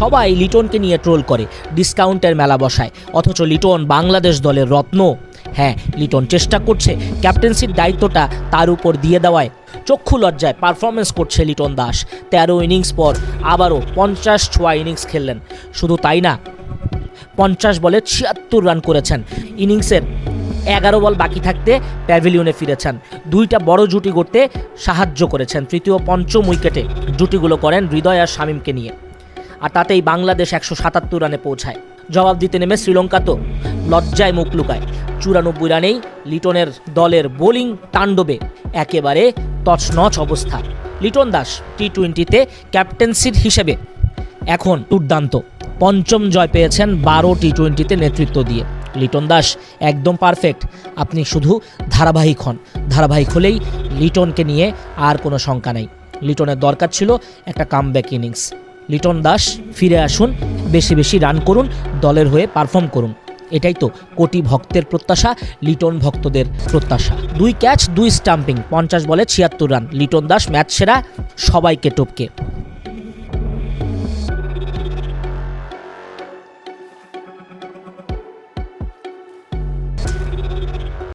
সবাই লিটনকে নিয়ে ট্রোল করে, ডিসকাউন্টের মেলা বসায়। অথচ লিটন বাংলাদেশ দলের রত্ন। হ্যাঁ লিটন চেষ্টা করছে, ক্যাপ্টেন্সির দায়িত্বটা তার উপর দিয়ে দেওয়ায়। চক্ষু লজ্জায় পারফরমেন্স করছে লিটন দাস। তেরো ইনিংস পর আবারও পঞ্চাশ ছোয়া ইনিংস খেললেন। শুধু তাই না, পঞ্চাশ বলে ছিয়াত্তর রান করেছেন। ইনিংসের এগারো বল বাকি থাকতে প্যাভিলিয়নে ফিরেছেন। দুইটা বড় জুটি করতে সাহায্য করেছেন। তৃতীয় পঞ্চম উইকেটে জুটিগুলো করেন হৃদয় আর শামীমকে নিয়ে। আর তাতেই বাংলাদেশ একশো সাতাত্তর রানে পৌঁছায়। জবাব দিতে নেমে শ্রীলঙ্কা তো লজ্জায় মুখ লুকায়। চুরানব্বই রানেই লিটনের দলের বোলিং তাণ্ডবে একেবারে তছনছ অবস্থা। লিটন দাস টি টোয়েন্টিতে ক্যাপ্টেন্সির হিসেবে এখন দুর্দান্ত। পঞ্চম জয় পেয়েছেন বারো টি টোয়েন্টিতে নেতৃত্ব দিয়ে। লিটন দাস একদম পারফেক্ট। আপনি শুধু ধারাবাহিক হন। ধারাবাহিক হলেই লিটনকে নিয়ে আর কোনো শঙ্কা নেই। লিটনের দরকার ছিল একটা কামব্যাক ইনিংস। লিটন দাস ফিরে আসুন, বেশি বেশি রান করুন, দলের হয়ে পারফর্ম করুন। এটাই তো কোটি ভক্তের প্রত্যাশা, লিটন ভক্তদের প্রত্যাশা। দুই ক্যাচ দুই স্টাম্পিং পঞ্চাশ বলে ছিয়াত্তর রান। লিটন দাস ম্যাচ সেরা, সবাইকে টপকে।